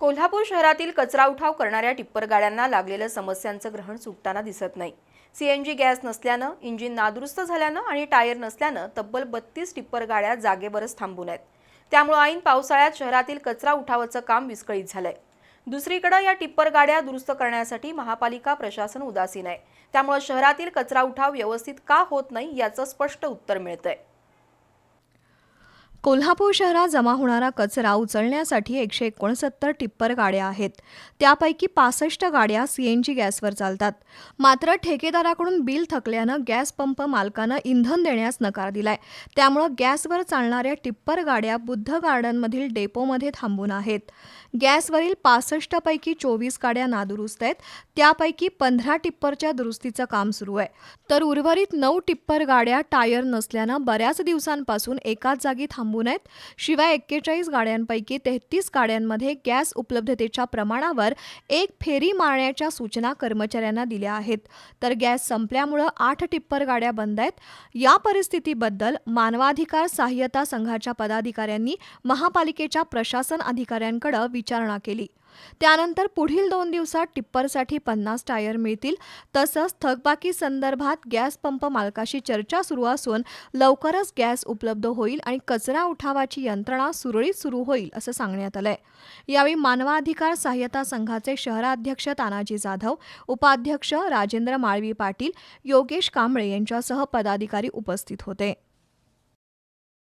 कोल्हापूर शहरातील कचरा उठाव करणाऱ्या टिप्पर गाड्यांना लागलेलं समस्यांचं ग्रहण सुटताना दिसत नाही. सीएनजी गॅस नसल्यानं इंजिन नादुरुस्त झाल्यानं आणि टायर नसल्यानं तब्बल बत्तीस टिप्पर गाड्या जागेवरच थांबून आहेत. त्यामुळे ऐन पावसाळ्यात शहरातील कचरा उठावाचं काम विस्कळीत झालंय. दुसरीकडे या टिप्पर गाड्या दुरुस्त करण्यासाठी महापालिका प्रशासन उदासीन आहे. त्यामुळे शहरातील कचरा उठाव व्यवस्थित का होत नाही याचं स्पष्ट उत्तर मिळतंय. कोल्हापूर शहरात जमा होणारा कचरा उचलण्यासाठी एकशे एकोणसत्तर टिप्पर गाड्या आहेत. त्यापैकी पासष्ट गाड्या सीएनजी गॅसवर चालतात. मात्र ठेकेदाराकडून बिल थकल्यानं गॅस पंप मालकानं इंधन देण्यास नकार दिलाय. त्यामुळं गॅसवर चालणाऱ्या टिप्पर गाड्या बुद्ध गार्डनमधील डेपोमध्ये थांबून आहेत. गॅसवरील पासष्टपैकी चोवीस गाड्या नादुरुस्त आहेत. त्यापैकी पंधरा टिप्परच्या दुरुस्तीचं काम सुरू आहे. तर उर्वरित नऊ टिप्पर गाड्या टायर नसल्यानं बऱ्याच दिवसांपासून एकाच जागी थांबून आहेत. शिवाय एक्केचाळीस गाड्यांपैकी तेहतीस गाड्यांमध्ये गॅस उपलब्धतेच्या प्रमाणावर एक फेरी मारण्याच्या सूचना कर्मचाऱ्यांना दिल्या आहेत. तर गॅस संपल्यामुळं आठ टिप्पर गाड्या बंद आहेत. या परिस्थितीबद्दल मानवाधिकार सहाय्यता संघाच्या पदाधिकाऱ्यांनी महापालिकेच्या प्रशासन अधिकाऱ्यांकडे विचारणा केली. त्यानंतर पुढील दोन दिवसात टिप्परसाठी पन्नास टायर मिळतील. तसंच थकबाकी संदर्भात गॅस पंप मालकाशी चर्चा सुरू असून लवकरच गॅस उपलब्ध होईल आणि कचरा उठावाची यंत्रणा सुरळीत सुरू होईल असं सांगण्यात आलंय. यावेळी मानवाधिकार सहाय्यता संघाचे शहराध्यक्ष तानाजी जाधव उपाध्यक्ष राजेंद्र माळवी पाटील योगेश कांबळे यांच्यासह पदाधिकारी उपस्थित होते.